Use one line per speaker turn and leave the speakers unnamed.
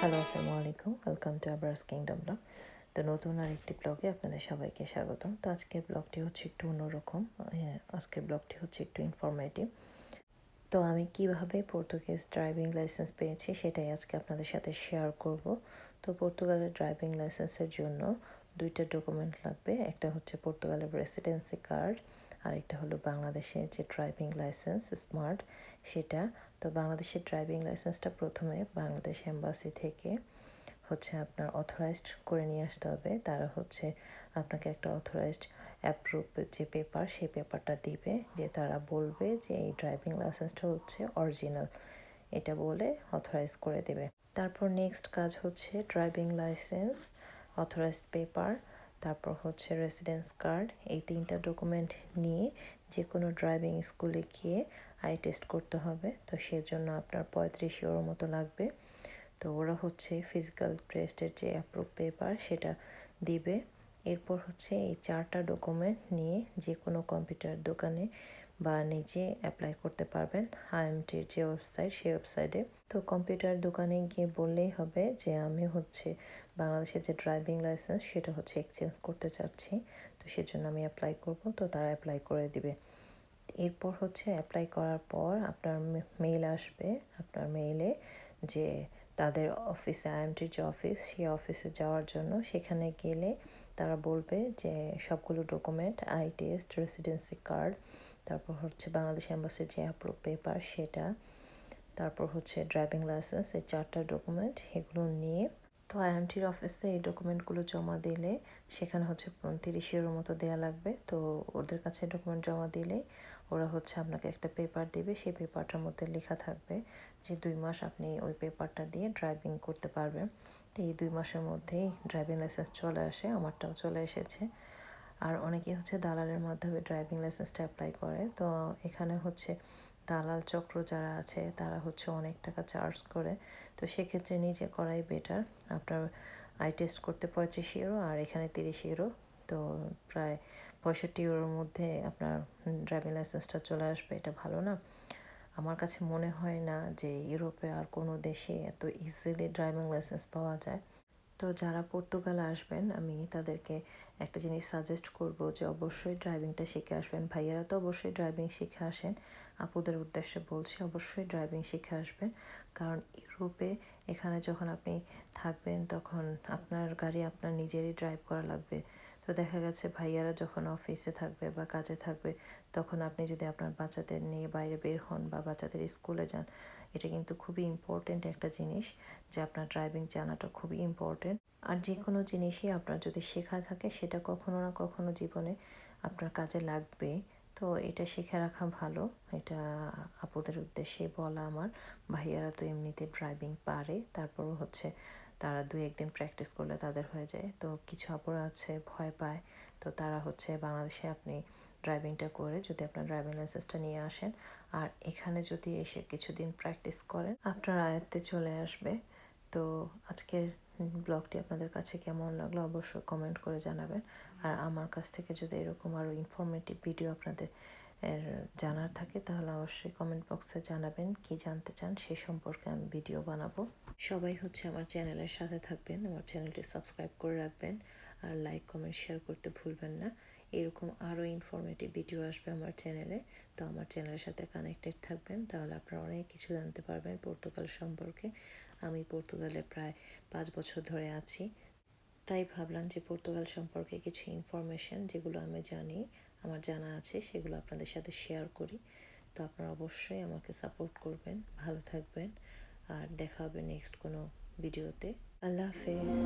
Hello আসসালামু আলাইকুম welcome to আবার্স কিংডম ব্লগ তো নতুন আরেকটি ব্লগে আপনাদের সবাইকে স্বাগতম। তো আজকের ব্লগটি হচ্ছে একটু অন্যরকম। হ্যাঁ আজকের ব্লগটি হচ্ছে একটু ইনফরমেটিভ তো আমি কীভাবে পর্তুগিজ ড্রাইভিং লাইসেন্স পেয়েছি সেটাই আজকে আপনাদের সাথে শেয়ার করব। তো পর্তুগালের ড্রাইভিং লাইসেন্সের জন্য দুইটা ডকুমেন্ট লাগবে। একটা হচ্ছে পর্তুগালের রেসিডেন্সি কার্ড আর একটা হলো বাংলাদেশের যে ড্রাইভিং লাইসেন্স স্মার্ট সেটা তো বাংলাদেশের ড্রাইভিং লাইসেন্সটা প্রথমে বাংলাদেশ এম্বাসি থেকে হচ্ছে আপনার অথরাইজড করে নিয়ে আসতে হবে। তারা হচ্ছে আপনাকে একটা অথরাইজড অ্যাপ্রুভ যে পেপার সেই পেপারটা দিবে যে তারা বলবে যে এই ড্রাইভিং লাইসেন্সটা হচ্ছে অরিজিনাল এটা বলে অথরাইজ করে দেবে। তারপর নেক্সট কাজ হচ্ছে ড্রাইভিং লাইসেন্স অথরাইজড পেপার তারপর হচ্ছে রেসিডেন্স কার্ড এই তিনটা ডকুমেন্ট নিয়ে যে কোনো ড্রাইভিং স্কুলে গিয়ে আই টেস্ট করতে হবে। তো সেজন্য আপনার পঁয়ত্রিশ ইউরোর মতো লাগবে। তো ওরা হচ্ছে ফিজিক্যাল টেস্টের যে অ্যাপ্রুভ পেপার সেটা দিবে। এরপর হচ্ছে এই চারটা ডকুমেন্ট নিয়ে যে কোনো কম্পিউটার দোকানে বা নিজে অ্যাপ্লাই করতে পারবেন আইএমটির যে ওয়েবসাইট সেই ওয়েবসাইটে তো কম্পিউটার দোকানে গিয়ে বললেই হবে যে আমি হচ্ছে বাংলাদেশের যে ড্রাইভিং লাইসেন্স সেটা হচ্ছে এক্সচেঞ্জ করতে চাচ্ছি। তো সেজন্য আমি অ্যাপ্লাই করব, তো তারা অ্যাপ্লাই করে দিবে। এরপর হচ্ছে অ্যাপ্লাই করার পর আপনার মেইল আসবে আপনার মেইলে যে তাদের অফিসে আইএমটির যে অফিস সেই অফিসে যাওয়ার জন্য সেখানে গেলে তারা বলবে যে সবগুলো ডকুমেন্ট আইটিএস রেসিডেন্সি কার্ড তারপর হচ্ছে বাংলাদেশ অ্যাম্বাসির যে অ্যাপ্রুভ পেপার সেটা, তারপর হচ্ছে ড্রাইভিং লাইসেন্স এই চারটা ডকুমেন্ট এগুলো নিয়ে তো আইএমটির অফিসে এই ডকুমেন্টগুলো জমা দিলে সেখানে হচ্ছে তিরিশ ইউরোর মতো দেওয়া লাগবে। তো ওদের কাছে ডকুমেন্ট জমা দিলে ওরা হচ্ছে আপনাকে একটা পেপার দেবে, সেই পেপারটার মধ্যে লেখা থাকবে যে দুই মাস আপনি ওই পেপারটা দিয়ে ড্রাইভিং করতে পারবেন। তো এই দুই মাসের মধ্যেই ড্রাইভিং লাইসেন্স চলে আসে, আমারটাও চলে এসেছে। আর অনেকে হচ্ছে দালালের মাধ্যমে ড্রাইভিং লাইসেন্সটা অ্যাপ্লাই করে। তো এখানে হচ্ছে দালাল চক্র যারা আছে, তারা হচ্ছে অনেক টাকা চার্জ করে। তো সেক্ষেত্রে নিজে করাই বেটার আপনার আই টেস্ট করতে পঁয়ত্রিশ ইউরো আর এখানে তিরিশ ইউরো তো প্রায় পঁয়ষট্টি ইউরোর মধ্যে আপনার ড্রাইভিং লাইসেন্সটা চলে আসবে, এটা ভালো না। আমার কাছে মনে হয় না যে ইউরোপে আর কোনো দেশে এত ইজিলি ড্রাইভিং লাইসেন্স পাওয়া যায়। তো যারা পর্তুগালে আসবেন, আমি তাদেরকে একটা জিনিস সাজেস্ট করব যে অবশ্যই ড্রাইভিংটা শিখে আসবেন। ভাইয়ারা তো অবশ্যই ড্রাইভিং শিখে আসেন। আপুদের উদ্দেশ্যে বলছি, অবশ্যই ড্রাইভিং শিখে আসবেন। কারণ ইউরোপে এখানে যখন আপনি থাকবেন, তখন আপনার গাড়ি আপনার নিজেরই ড্রাইভ করা লাগবে। তো দেখা গেছে ভাইয়ারা যখন অফিসে থাকবে বা কাজে থাকবে, তখন আপনি যদি আপনার বাচ্চাদের নিয়ে বাইরে বের হন বা বাচ্চাদের স্কুলে যান এটা কিন্তু খুবই ইম্পর্টেন্ট একটা জিনিস যে আপনার ড্রাইভিং জানাটা খুবই ইম্পর্টেন্ট আর যে কোনো জিনিসই আপনার যদি শেখা থাকে, সেটা কখনো না কখনো জীবনে আপনার কাজে লাগবে। তো এটা শিখে রাখা ভালো। এটা আপুদের উদ্দেশ্যে বলা আমার। ভাইয়ারা তো এমনিতে ড্রাইভিং পারে। তারপরও হচ্ছে তারা দুই একদিন প্র্যাকটিস করলে তাদের হয়ে যায়। তো কিছু আপুরা আছে ভয় পায়। তো তারা হচ্ছে বাংলাদেশে আপনি ড্রাইভিংটা করে যদি আপনার ড্রাইভিং লাইসেন্সটা নিয়ে আসেন। আর এখানে যদি এসে কিছুদিন প্র্যাকটিস করেন, আপনার আয়ত্তে চলে আসবে। তো আজকের ব্লগটি আপনাদের কাছে কেমন লাগল অবশ্যই কমেন্ট করে জানাবেন। আর আমার কাছ থেকে যদি এরকম আরও ইনফরমেটিভ ভিডিও আপনাদের এর জানার থাকে, তাহলে অবশ্যই কমেন্ট বক্সে জানাবেন, কি জানতে চান সেই সম্পর্কে আমি ভিডিও বানাবো। সবাই হচ্ছে আমার চ্যানেলের সাথে থাকবেন, আমার চ্যানেলটি সাবস্ক্রাইব করে রাখবেন। আর লাইক কমেন্ট শেয়ার করতে ভুলবেন না। এরকম আরও ইনফরমেটিভ ভিডিও আসবে আমার চ্যানেলে তো আমার চ্যানেলের সাথে কানেক্টেড থাকবেন, তাহলে আপনারা অনেক কিছু জানতে পারবেন পর্তুগাল সম্পর্কে। আমি পর্তুগালে প্রায় পাঁচ বছর ধরে আছি। তাই ভাবলাম যে পর্তুগাল সম্পর্কে কিছু ইনফরমেশন যেগুলো আমি জানি, আমার জানা আছে, সেগুলো আপনাদের সাথে শেয়ার করি। তো আপনারা অবশ্যই আমাকে সাপোর্ট করবেন, ভালো থাকবেন, আর দেখা হবে নেক্সট কোনো ভিডিওতে আল্লাহ হাফেজ।